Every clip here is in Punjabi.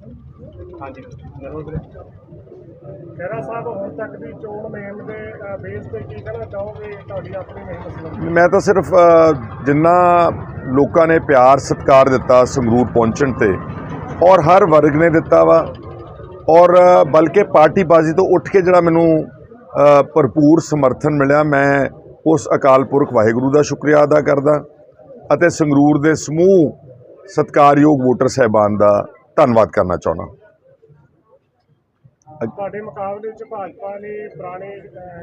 ਹਾਂਜੀ। ਜ਼ਰੂਰ ਵੀਰੇ ਖਹਿਰਾ ਸਾਹਿਬ ਹੁਣ ਤੱਕ ਦੀ ਚੋਣ ਮੁਹਿੰਮ ਦੇ ਅ, ਬੇਸ ਤੇ ਕੀ ਕਹਿਣਾ ਚਾਹੋਗੇ? ਤੁਹਾਡੀ ਆਪਣੀ ਮੁਹਿੰਮ ਸੰਬੰਧੀ ਮੈਂ ਤਾਂ ਸਿਰਫ ਜਿੰਨਾ ਲੋਕਾਂ ਨੇ ਪਿਆਰ ਸਤਿਕਾਰ ਦਿੱਤਾ ਸੰਗਰੂਰ ਪਹੁੰਚਣ ਤੇ ਔਰ ਹਰ ਵਰਗ ਨੇ ਦਿੱਤਾ ਵਾ ਔਰ ਬਲਕਿ ਪਾਰਟੀ ਬਾਜ਼ੀ ਤੋਂ ਉੱਠ ਕੇ ਜਿਹੜਾ ਮੈਨੂੰ ਭਰਪੂਰ ਸਮਰਥਨ ਮਿਲਿਆ ਮੈਂ ਉਸ ਅਕਾਲ ਪੁਰਖ ਵਾਹਿਗੁਰੂ ਦਾ ਸ਼ੁਕਰੀਆ ਅਦਾ ਕਰਦਾ ਅਤੇ ਸੰਗਰੂਰ ਦੇ ਸਮੂਹ ਸਤਿਕਾਰਯੋਗ ਵੋਟਰ ਸਹਿਬਾਨ ਦਾ ਧੰਨਵਾਦ ਕਰਨਾ ਚਾਹੁੰਦਾ। ਤੁਹਾਡੇ ਮੁਕਾਬਲੇ ਵਿੱਚ ਭਾਜਪਾ ਨੇ ਪੁਰਾਣੇ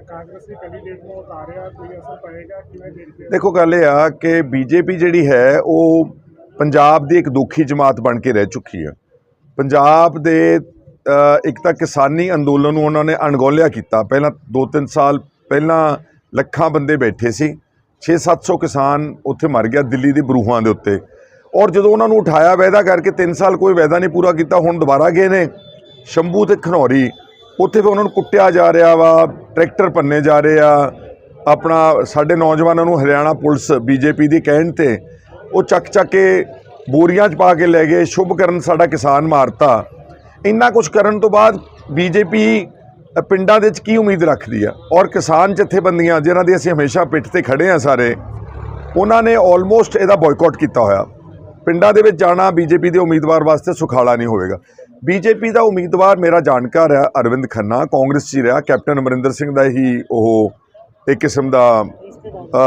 ਕਾਂਗਰਸੀ ਕੈਂਡੀਡੇਟ ਨੂੰ ਉਤਾਰਿਆ ਕੋਈ ਅਸਰ ਪਏਗਾ? ਕਿਵੇਂ ਦੇਖਦੇ ਦੇਖੋ ਗੱਲ ਇਹ ਆ ਕਿ ਬੀਜੇਪੀ ਜਿਹੜੀ ਹੈ ਉਹ ਪੰਜਾਬ ਦੀ ਇੱਕ ਦੁਖੀ ਜਮਾਤ ਬਣ ਕੇ ਰਹਿ ਚੁੱਕੀ ਹੈ। ਪੰਜਾਬ ਦੇ ਇੱਕ ਤਾਂ ਕਿਸਾਨੀ ਅੰਦੋਲਨ ਨੂੰ ਉਹਨਾਂ ਨੇ ਅਣਗੌਲਿਆ ਕੀਤਾ। ਪਹਿਲਾਂ 2-3 ਸਾਲ ਪਹਿਲਾਂ ਲੱਖਾਂ ਬੰਦੇ ਬੈਠੇ ਸੀ। 6-700 ਕਿਸਾਨ ਉੱਥੇ ਮਰ ਗਿਆ ਦਿੱਲੀ ਦੇ ਬਰੂਹਾਂ ਦੇ ਉੱਤੇ। ਔਰ ਜਦੋਂ ਉਹਨਾਂ ਨੂੰ ਉਠਾਇਆ ਵਾਅਦਾ ਕਰਕੇ 3 ਸਾਲ ਕੋਈ ਵਾਅਦਾ ਨਹੀਂ ਪੂਰਾ ਕੀਤਾ, ਹੁਣ ਦੁਬਾਰਾ ਗਏ ਨੇ ਸ਼ੰਭੂ ਤੇ ਖਨੌਰੀ। ਉੱਥੇ ਫਿਰ ਉਹਨਾਂ ਨੂੰ ਕੁੱਟਿਆ ਜਾ ਰਿਹਾ ਵਾ, ਟਰੈਕਟਰ ਪੰਨੇ ਜਾ ਰਹੇ ਆ। ਆਪਣਾ ਸਾਡੇ ਨੌਜਵਾਨਾਂ ਨੂੰ ਹਰਿਆਣਾ ਪੁਲਿਸ, ਬੀਜੇਪੀ ਦੀ ਕਹਿਣ ਤੇ ਉਹ ਚੱਕ ਚੱਕ ਕੇ ਬੋਰੀਆਂ 'ਚ ਪਾ ਕੇ ਲੈ ਗਏ, ਸ਼ੁਭ ਕਰਨ ਸਾਡਾ ਕਿਸਾਨ ਮਾਰਤਾ। ਇੰਨਾ ਕੁਝ ਕਰਨ ਤੋਂ ਬਾਅਦ ਬੀਜੇਪੀ ਪਿੰਡਾਂ ਦੇ ਵਿੱਚ ਕੀ ਉਮੀਦ ਰੱਖਦੀ ਆ? ਔਰ ਕਿਸਾਨ ਜਥੇਬੰਦੀਆਂ, ਜਿਨ੍ਹਾਂ ਦੀ ਅਸੀਂ ਹਮੇਸ਼ਾ ਪਿੱਠ ਤੇ ਖੜੇ ਆ ਸਾਰੇ, ਉਹਨਾਂ ਨੇ ਆਲਮੋਸਟ ਇਹਦਾ ਬਾਇਕਾਟ ਕੀਤਾ ਹੋਇਆ। ਪਿੰਡਾਂ ਦੇ ਵਿੱਚ ਜਾਣਾ ਬੀਜੇਪੀ ਦੇ ਉਮੀਦਵਾਰ ਵਾਸਤੇ ਸੁਖਾਲਾ ਨਹੀਂ ਹੋਵੇਗਾ। ਬੀਜੇਪੀ ਦਾ ਉਮੀਦਵਾਰ ਮੇਰਾ ਜਾਣਕਾਰ ਹੈ ਅਰਵਿੰਦ ਖੰਨਾ, ਕਾਂਗਰਸ 'ਚ ਹੀ ਰਿਹਾ। ਕੈਪਟਨ ਅਮਰਿੰਦਰ ਸਿੰਘ ਦਾ ਹੀ ਉਹ ਇੱਕ ਕਿਸਮ ਦਾ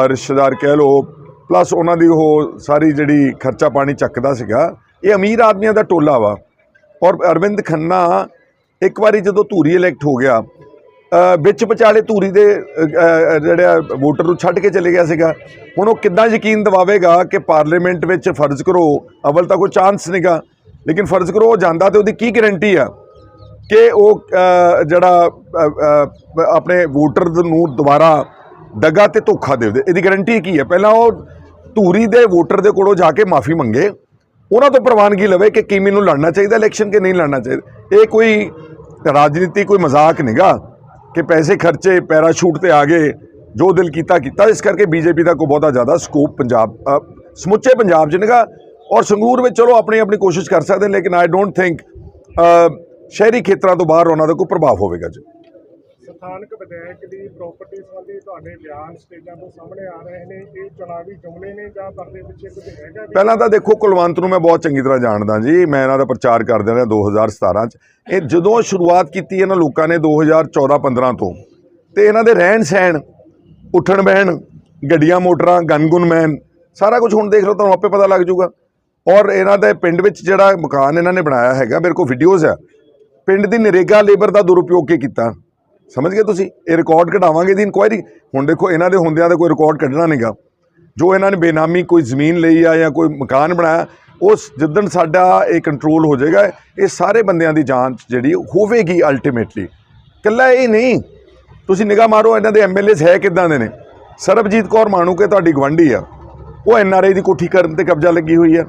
ਰਿਸ਼ਤੇਦਾਰ ਕਹਿ ਲਓ। ਪਲੱਸ ਉਹਨਾਂ ਦੀ ਉਹ ਸਾਰੀ ਜਿਹੜੀ ਖਰਚਾ ਪਾਣੀ ਚੱਕਦਾ ਸੀਗਾ, ਇਹ ਅਮੀਰ ਆਦਮੀਆਂ ਦਾ ਟੋਲਾ ਵਾ। ਔਰ ਅਰਵਿੰਦ ਖੰਨਾ ਇੱਕ ਵਾਰੀ ਜਦੋਂ ਧੂਰੀ ਇਲੈਕਟ ਹੋ ਗਿਆ ਵਿੱਚ ਵਿਚਾਲੇ ਧੂਰੀ ਦੇ ਅ, ਅ, ਜਿਹੜਾ ਵੋਟਰ ਨੂੰ ਛੱਡ ਕੇ ਚਲੇ ਗਿਆ ਸੀਗਾ। ਹੁਣ ਉਹ ਕਿੱਦਾਂ ਯਕੀਨ ਦਿਵਾਵੇਗਾ ਕਿ ਪਾਰਲੀਮੈਂਟ ਵਿੱਚ ਫਰਜ਼ ਕਰੋ ਅਵਲ ਤਾਂ ਕੋਈ ਚਾਂਸ ਨਹੀਂਗਾ ਲੇਕਿਨ ਫਰਜ਼ ਕਰੋ ਉਹ ਜਾਂਦਾ ਤੇ ਉਹਦੀ ਕੀ ਗਾਰੰਟੀ ਆ ਕਿ ਉਹ ਜਿਹੜਾ ਆਪਣੇ ਵੋਟਰ ਨੂੰ ਦੁਬਾਰਾ ਦਗਾ ਤੇ ਧੋਖਾ ਦੇ ਇਹਦੀ ਗਾਰੰਟੀ ਕੀ ਹੈ ਪਹਿਲਾਂ ਉਹ ਧੂਰੀ ਦੇ ਵੋਟਰ ਦੇ ਕੋਲੋਂ ਜਾ ਕੇ ਮਾਫੀ ਮੰਗੇ। ਉਹਨਾਂ ਤੋਂ ਪ੍ਰਵਾਨਗੀ ਲਵੇ ਕਿ ਕੀ ਮੈਨੂੰ ਲੜਨਾ ਚਾਹੀਦਾ ਇਲੈਕਸ਼ਨ ਕਿ ਨਹੀਂ ਲੜਨਾ ਚਾਹੀਦਾ। ਇਹ ਕੋਈ ਰਾਜਨੀਤੀ ਕੋਈ ਮਜ਼ਾਕ ਨਹੀਂਗਾ। ਕਿ ਪੈਸੇ ਖਰਚੇ, ਪੈਰਾਸ਼ੂਟ ਤੇ ਆ ਗਏ, ਜੋ ਦਿਲ ਕੀਤਾ ਕੀਤਾ। ਇਸ ਕਰਕੇ ਬੀਜੇਪੀ ਦਾ ਕੋਈ ਬਹੁਤਾ ਜ਼ਿਆਦਾ ਸਕੋਪ ਪੰਜਾਬ ਸਮੁੱਚੇ ਪੰਜਾਬ 'ਚ ਨਹੀਂਗਾ ਔਰ ਸੰਗਰੂਰ ਵਿੱਚ ਚਲੋ ਆਪਣੀ ਆਪਣੀ ਕੋਸ਼ਿਸ਼ ਕਰ ਸਕਦੇ, ਲੇਕਿਨ ਆਈ ਡੋਂਟ ਥਿੰਕ ਸ਼ਹਿਰੀ ਖੇਤਰਾਂ ਤੋਂ ਬਾਹਰ ਉਹਨਾਂ ਦਾ ਕੋਈ ਪ੍ਰਭਾਵ ਹੋਵੇਗਾ ਜੀ। ਸਥਾਨਕ ਵਿਧਾਇਕ ਦੀ ਪ੍ਰਾਪਰਟੀ ਸੰਬੰਧੀ ਤੁਹਾਡੇ ਬਿਆਨ ਸਟੇਜਾਂ ਤੋਂ ਸਾਹਮਣੇ ਆ ਰਹੇ ਨੇ। ਇਹ ਚੁਣਾਵੀ ਜੁਮਲੇ ਨੇ ਜਾਂ ਪਰਦੇ ਪਿੱਛੇ ਕੁਝ ਹੈਗਾ ਵੀ? ਪਹਿਲਾਂ ਤਾਂ ਦੇਖੋ, ਕੁਲਵੰਤ ਨੂੰ ਮੈਂ ਬਹੁਤ ਚੰਗੀ ਤਰ੍ਹਾਂ ਜਾਣਦਾ ਜੀ। ਮੈਂ ਇਹਨਾਂ ਦਾ ਪ੍ਰਚਾਰ ਕਰਦਾ ਰਿਹਾ 2017 ਚ। ਇਹ ਜਦੋਂ ਸ਼ੁਰੂਆਤ ਕੀਤੀ ਇਹਨਾਂ ਲੋਕਾਂ ਨੇ 2014-15 ਤੋਂ, ਤੇ ਇਹਨਾਂ ਦੇ ਰਹਿਣ ਸਹਿਣ, ਉੱਠਣ ਬਹਿਣ, ਗੱਡੀਆਂ, ਮੋਟਰਾਂ ਗਨਗੁਨ ਮੈਨ, ਸਾਰਾ ਕੁਝ ਹੁਣ ਦੇਖ ਲਓ, ਤੁਹਾਨੂੰ ਆਪੇ ਪਤਾ ਲੱਗ ਜਾਊਗਾ। ਔਰ ਇਹਨਾਂ ਦੇ ਪਿੰਡ ਵਿੱਚ ਜਿਹੜਾ ਮਕਾਨ ਇਹਨਾਂ ਨੇ ਬਣਾਇਆ ਹੈਗਾ, ਮੇਰੇ ਕੋਲ ਵੀਡੀਓਜ਼ ਆ। ਪਿੰਡ ਦੀ ਨਰੇਗਾ ਲੇਬਰ ਦਾ ਦੁਰਉਪਯੋਗ ਕੀ ਕੀਤਾ? ਸਮਝ ਗਏ ਤੁਸੀਂ? ਇਹ ਰਿਕਾਰਡ ਕਢਾਵਾਂਗੇ ਦੀ ਇਨਕੁਆਇਰੀ ਹੁਣ ਦੇਖੋ, ਇਹਨਾਂ ਦੇ ਹੁੰਦਿਆਂ ਦਾ ਕੋਈ ਰਿਕਾਰਡ ਕੱਢਣਾ ਨਹੀਂਗਾ। ਜੋ ਇਹਨਾਂ ਨੇ ਬੇਨਾਮੀ ਕੋਈ ਜ਼ਮੀਨ ਲਈ ਆ ਜਾਂ ਕੋਈ ਮਕਾਨ ਬਣਾਇਆ, ਉਸ ਜਿੱਦਣ ਸਾਡਾ ਇਹ ਕੰਟਰੋਲ ਹੋ ਜਾਏਗਾ, ਇਹ ਸਾਰੇ ਬੰਦਿਆਂ ਦੀ ਜਾਂਚ ਜਿਹੜੀ ਹੋਵੇਗੀ ਅਲਟੀਮੇਟਲੀ ਕੱਲਾ ਇਹ ਨਹੀਂ। ਤੁਸੀਂ ਨਿਗਾਹ ਮਾਰੋ, ਇਹਨਾਂ ਦੇ ਐਮਐਲਏਸ ਹੈ ਕਿੱਦਾਂ ਦੇ ਨੇ? ਸਰਬਜੀਤ ਕੌਰ ਮਾਣੂਕੇ ਤੁਹਾਡੀ ਗਵੰਡੀ ਆ। ਉਹ ਐਨਆਰਆਈ ਦੀ ਕੋਠੀ ਕਰਨ ਤੇ ਕਬਜ਼ਾ ਲੱਗੀ ਹੋਈ ਆ।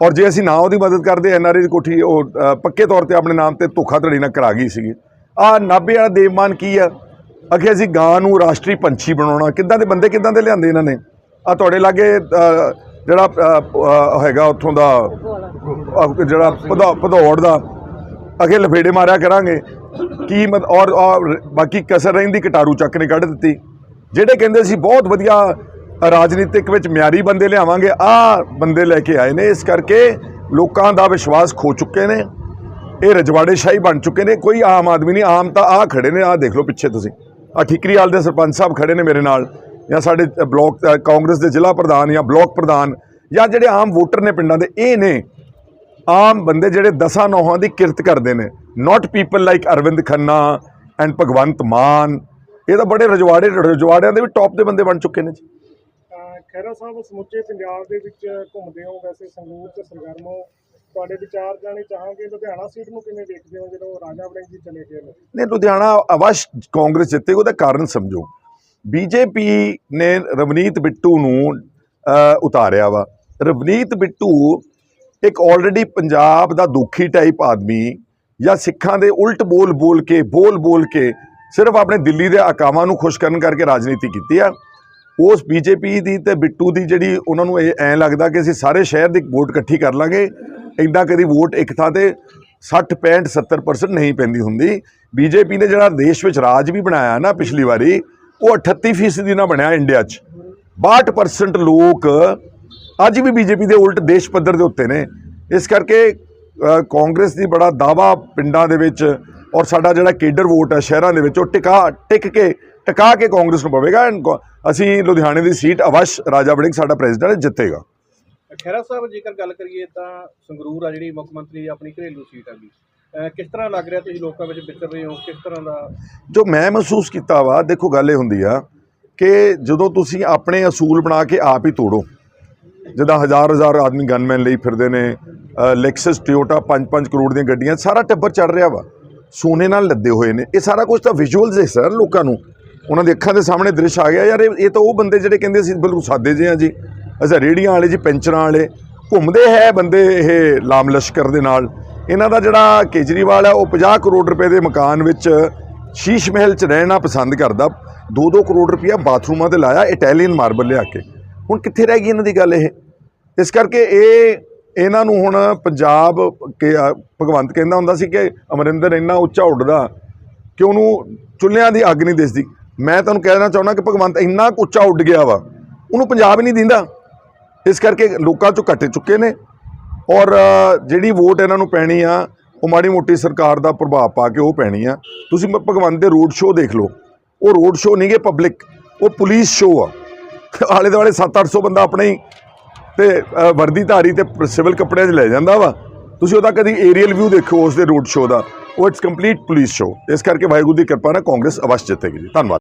ਔਰ ਜੇ ਅਸੀਂ ਨਾ ਉਹਦੀ ਮਦਦ ਕਰਦੇ ਐਨਆਰਆਈ ਦੀ ਕੋਠੀ ਉਹ ਪੱਕੇ ਤੌਰ ਤੇ ਆਪਣੇ ਨਾਮ ਤੇ ਧੋਖਾ ਧੋਖਾਧੜੀ ਨਾਲ ਕਰਾ ਗਈ ਸੀਗੀ। ਆ ਨਾਭੇ ਵਾਲਾ ਦੇਵਮਾਨ ਕੀ ਆ? ਅਖੇ ਅਸੀਂ ਗਾਂ ਨੂੰ ਰਾਸ਼ਟਰੀ ਪੰਛੀ ਬਣਾਉਣਾ। ਕਿੱਦਾਂ ਦੇ ਬੰਦੇ, ਕਿੱਦਾਂ ਦੇ ਲਿਆਂਦੇ ਇਹਨਾਂ ਨੇ? ਆ ਤੁਹਾਡੇ ਲਾਗੇ ਜਿਹੜਾ ਹੈਗਾ ਉੱਥੋਂ ਦਾ ਜਿਹੜਾ ਭਦੌ, ਭਦੌੜ ਦਾ। ਅਗੇ ਲਫੇੜੇ ਮਾਰਿਆ ਕਰਾਂਗੇ। ਕੀ ਮਤ, ਔਰ ਔਰ, ਬਾਕੀ ਕਸਰ ਰਹਿੰਦੀ ਕਟਾਰੂ ਚੱਕ ਨੇ ਕੱਢ ਦਿੱਤੀ। ਜਿਹੜੇ ਕਹਿੰਦੇ ਸੀ ਬਹੁਤ ਵਧੀਆ ਰਾਜਨੀਤਿਕ ਵਿੱਚ ਮਿਆਰੀ ਬੰਦੇ ਲਿਆਵਾਂਗੇ, ਆ ਬੰਦੇ ਲੈ ਕੇ ਆਏ ਨੇ। ਇਸ ਕਰਕੇ ਲੋਕਾਂ ਦਾ ਵਿਸ਼ਵਾਸ ਖੋ ਚੁੱਕੇ ਨੇ। ਇਹ ਰਜਵਾੜੇ ਸ਼ਾਹੀ ਬਣ ਚੁੱਕੇ ਨੇ ਕੋਈ ਆਮ ਆਦਮੀ ਨਹੀਂ ਆਮ ਤਾਂ ਆ ਖੜੇ ਨੇ ਆ ਦੇਖ ਲਓ ਪਿੱਛੇ ਤੁਸੀਂ। ਆ ਠਿਕਰੀਵਾਲ ਦੇ ਸਰਪੰਚ ਸਾਹਿਬ ਖੜੇ ਨੇ ਮੇਰੇ ਨਾਲ ਜਾਂ ਸਾਡੇ ਅ, ਬਲਾਕ ਕਾਂਗਰਸ ਦੇ ਜ਼ਿਲ੍ਹਾ ਪ੍ਰਧਾਨ ਜਾਂ ਬਲਾਕ ਪ੍ਰਧਾਨ ਜਾਂ ਜਿਹੜੇ ਆਮ ਵੋਟਰ ਨੇ ਪਿੰਡਾਂ ਦੇ ਇਹ ਨੇ। ਆਮ ਬੰਦੇ ਜਿਹੜੇ ਦਸਾਂ ਨੌਹਾਂ ਦੀ ਕਿਰਤ ਕਰਦੇ ਨੇ। Not people like Arvind Khanna and Bhagwant Mann. ਇਹ ਤਾਂ ਬੜੇ ਰਜਵਾੜੇ ਰਜਵਾੜਿਆਂ ਦੇ ਵੀ ਟੌਪ ਦੇ ਬੰਦੇ ਬਣ ਚੁੱਕੇ ਨੇ ਜੀ। ਅ, ਸਾਹਿਬ ਸਮੁੱਚੇ ਪੰਜਾਬ ਦੇ ਵਿੱਚ ਘੁੰਮਦੇ ਹੋ ਵੈਸੇ ਸੰਗਰੂਰ ਤੇ ਸਰਗਰਮ ਹੋ। ਤੁਹਾਡੇ ਵਿਚਾਰ ਜਾਣੇ ਚਾਹਾਂਗੇ, ਲੁਧਿਆਣਾ ਸੀਟ ਨੂੰ ਕਿਵੇਂ ਦੇਖਦੇ ਹੋ ਜਦੋਂ ਰਾਜਾ ਵੜਿੰਗ ਜੀ ਚਲੇ ਗਏ ਨੇ? ਨੇ ਲੁਧਿਆਣਾ ਅਵਸ਼ ਕਾਂਗਰਸ ਜਿੱਤੇ, ਉਹਦਾ ਕਾਰਨ ਸਮਝੋ। ਬੀਜੇਪੀ ਨੇ ਰਵਨੀਤ ਬਿੱਟੂ ਨੂੰ ਉਤਾਰਿਆ ਵਾ। ਰਵਨੀਤ ਬਿੱਟੂ ਇੱਕ ਆਲਰੇਡੀ ਪੰਜਾਬ ਦਾ ਦੁਖੀ ਟਾਈਪ ਆਦਮੀ ਜਾਂ ਸਿੱਖਾਂ ਦੇ ਉਲਟ ਬੋਲ ਬੋਲ ਕੇ, ਬੋਲ ਬੋਲ ਕੇ ਸਿਰਫ ਆਪਣੇ ਦਿੱਲੀ ਦੇ ਆਕਾਵਾਂ ਨੂੰ ਖੁਸ਼ ਕਰਨ ਕਰਕੇ ਰਾਜਨੀਤੀ ਕੀਤੀ ਆ। ਉਸ ਬੀਜੇਪੀ ਦੀ ਤੇ ਬਿੱਟੂ ਦੀ ਜਿਹੜੀ ਉਹਨਾਂ ਨੂੰ ਇਹ ਐਂ ਲੱਗਦਾ ਕਿ ਅਸੀਂ ਸਾਰੇ ਸ਼ਹਿਰ ਦੀ ਵੋਟ ਇਕੱਠੀ ਕਰ ਲਾਂਗੇ। ਇੰਦਾ ਕਦੀ ਵੋਟ ਇੱਕ ਥਾਂ ਤੇ 60 65 70% ਨਹੀਂ ਪੈਂਦੀ ਹੁੰਦੀ। ਬੀਜੇਪੀ ਨੇ ਜਿਹੜਾ ਦੇਸ਼ ਵਿੱਚ ਰਾਜ ਵੀ ਬਣਾਇਆ ਨਾ ਪਿਛਲੀ ਵਾਰੀ, ਉਹ 38% ਨਾ ਬਣਿਆ ਇੰਡੀਆ 'ਚ। 62% ਲੋਕ ਅੱਜ ਵੀ ਬੀਜੇਪੀ ਦੇ ਉਲਟ ਦੇਸ਼ ਪੱਧਰ ਦੇ ਉੱਤੇ ਨੇ। ਇਸ ਕਰਕੇ ਕਾਂਗਰਸ ਦੀ ਬੜਾ ਦਾਵਾ ਪਿੰਡਾਂ ਦੇ ਵਿੱਚ ਔਰ ਸਾਡਾ ਜਿਹੜਾ ਕੇਡਰ ਵੋਟ ਹੈ ਸ਼ਹਿਰਾਂ ਦੇ ਵਿੱਚ, ਉਹ ਟਿਕਾ, ਟਿਕ ਕੇ, ਟਿਕਾ ਕੇ ਕਾਂਗਰਸ ਨੂੰ ਪਵੇਗਾ। ਐਂਡ ਅਸੀਂ ਲੁਧਿਆਣੇ ਦੀ ਸੀਟ ਅਵਸ਼ ਰਾਜਾ ਵੜਿੰਗ, ਸਾਡਾ ਪ੍ਰੈਜ਼ੀਡੈਂਟ, ਜਿੱਤੇਗਾ। ਖਹਿਰਾ ਸਾਹਿਬ, ਜੇਕਰ ਗੱਲ ਕਰੀਏ ਤਾਂ ਸੰਗਰੂਰ ਆ ਜਿਹੜੀ ਮੁੱਖ ਮੰਤਰੀ ਆਪਣੀ ਘਰੇਲੂ ਸੀਟ ਆ ਗਈ ਕਿਸ ਤਰ੍ਹਾਂ ਲੱਗ ਰਿਹਾ ਤੁਸੀਂ ਲੋਕਾਂ ਵਿੱਚ ਵਿਚਰ ਰਹੇ ਹੋ? ਕਿਸ ਤਰ੍ਹਾਂ ਦਾ ਜੋ ਮੈਂ ਮਹਿਸੂਸ ਕੀਤਾ ਵਾ, ਦੇਖੋ ਗੱਲ ਇਹ ਹੁੰਦੀ ਆ ਕਿ ਜਦੋਂ ਤੁਸੀਂ ਆਪਣੇ ਅਸੂਲ ਬਣਾ ਕੇ ਆਪ ਹੀ ਤੋੜੋ, ਜਿੱਦਾਂ ਹਜ਼ਾਰ ਹਜ਼ਾਰ ਆਦਮੀ ਗਨਮੈਨ ਲਈ ਫਿਰਦੇ ਨੇ ਲੈਕਸਸ ਟਿਓਟਾ 5-5 ਕਰੋੜ ਦੀਆਂ ਗੱਡੀਆਂ, ਸਾਰਾ ਟੱਬਰ ਚੜ ਰਿਹਾ ਵਾ। ਸੋਨੇ ਨਾਲ ਲੱਦੇ ਹੋਏ ਨੇ। ਇਹ ਸਾਰਾ ਕੁਝ ਤਾਂ ਵਿਜ਼ੂਅਲਸ ਹੈ ਸਰ, ਲੋਕਾਂ ਨੂੰ। ਉਹਨਾਂ ਦੇ ਅੱਖਾਂ ਦੇ ਸਾਹਮਣੇ ਦ੍ਰਿਸ਼ ਆ ਗਿਆ, ਯਾਰ ਇਹ ਇਹ ਤਾਂ ਉਹ ਬੰਦੇ ਜਿਹੜੇ ਕਹਿੰਦੇ ਸੀ, ਬਿਲਕੁਲ ਸਾਦੇ ਜਿਹੇ ਆ ਜੀ। ਅੱਛਾ ਰੇੜੀਆਂ ਵਾਲੇ ਜੀ ਪੈਂਚਰਾਂ ਵਾਲੇ ਘੁੰਮਦੇ ਹੈ ਬੰਦੇ ਇਹ ਲਾਮ ਲਸ਼ਕਰ ਦੇ ਨਾਲ? ਇਹਨਾਂ ਦਾ ਜਿਹੜਾ ਕੇਜਰੀਵਾਲ ਹੈ ਉਹ 50 ਕਰੋੜ ਰੁਪਏ ਦੇ ਮਕਾਨ ਵਿੱਚ ਸ਼ੀਸ਼ ਮਹਿਲ 'ਚ ਰਹਿਣਾ ਪਸੰਦ ਕਰਦਾ। 2-2 ਕਰੋੜ ਰੁਪਇਆ ਬਾਥਰੂਮਾਂ ਤੇ ਲਾਇਆ ਇਟਾਲੀਅਨ ਮਾਰਬਲ ਲਿਆ ਕੇ। ਹੁਣ ਕਿੱਥੇ ਰਹਿ ਗਈ ਇਹਨਾਂ ਦੀ ਗੱਲ ਇਹ? ਇਸ ਕਰਕੇ ਇਹ ਇਹਨਾਂ ਨੂੰ ਹੁਣ ਪੰਜਾਬ ਕੇ ਅ, ਭਗਵੰਤ ਕਹਿੰਦਾ ਹੁੰਦਾ ਸੀ ਕਿ ਅਮਰਿੰਦਰ ਇੰਨਾ ਉੱਚਾ ਉੱਡਦਾ ਕਿ ਉਹਨੂੰ ਚੁੱਲ੍ਹਿਆਂ ਦੀ ਅੱਗ ਨਹੀਂ ਦਿਸਦੀ। ਮੈਂ ਤੁਹਾਨੂੰ ਕਹਿਣਾ ਚਾਹੁੰਦਾ ਕਿ ਭਗਵੰਤ ਇੰਨਾ ਕੁ ਉੱਚਾ ਉੱਡ ਗਿਆ ਵਾ ਉਹਨੂੰ ਪੰਜਾਬ ਹੀ ਨਹੀਂ ਦਿੰਦਾ। ਇਸ ਕਰਕੇ ਲੋਕਾਂ ਚੋਂ ਕੱਟ ਚੁੱਕੇ ਨੇ। ਔਰ ਜਿਹੜੀ ਵੋਟ ਇਹਨਾਂ ਨੂੰ ਪੈਣੀ ਆ, ਉਹ ਮਾੜੀ ਮੋਟੀ ਸਰਕਾਰ ਦਾ ਪ੍ਰਭਾਵ ਪਾ ਕੇ ਉਹ ਪੈਣੀ ਆ। ਤੁਸੀਂ ਭਗਵੰਤ ਦੇ ਰੋਡ ਸ਼ੋਅ ਦੇਖ ਲਓ। ਉਹ ਰੋਡ ਸ਼ੋਅ ਨਹੀਂਗੇ ਪਬਲਿਕ ਉਹ ਪੁਲਿਸ ਸ਼ੋਅ ਆ। ਆਲੇ ਦੁਆਲੇ 7-800 ਬੰਦਾ ਆਪਣੇ ਹੀ ਤੇ ਵਰਦੀ ਧਾਰੀ ਤੇ ਸਿਵਲ ਕੱਪੜਿਆਂ 'ਚ ਲੈ ਜਾਂਦਾ ਵਾ। ਤੁਸੀਂ ਉਹਦਾ ਕਦੀ ਏਰੀਅਲ ਵਿਊ ਦੇਖੋ ਉਸ ਦੇ ਰੋਡ ਸ਼ੋਅ ਦਾ। ਉਹ ਇਟਸ ਕੰਪਲੀਟ ਪੁਲਿਸ ਸ਼ੋਅ। ਇਸ ਕਰਕੇ ਵਾਹਿਗੁਰੂ ਦੀ ਕਿਰਪਾ ਨਾਲ ਕਾਂਗਰਸ ਅਵਸ਼ ਜਿੱਤੇਗੀ ਜੀ। ਧੰਨਵਾਦ।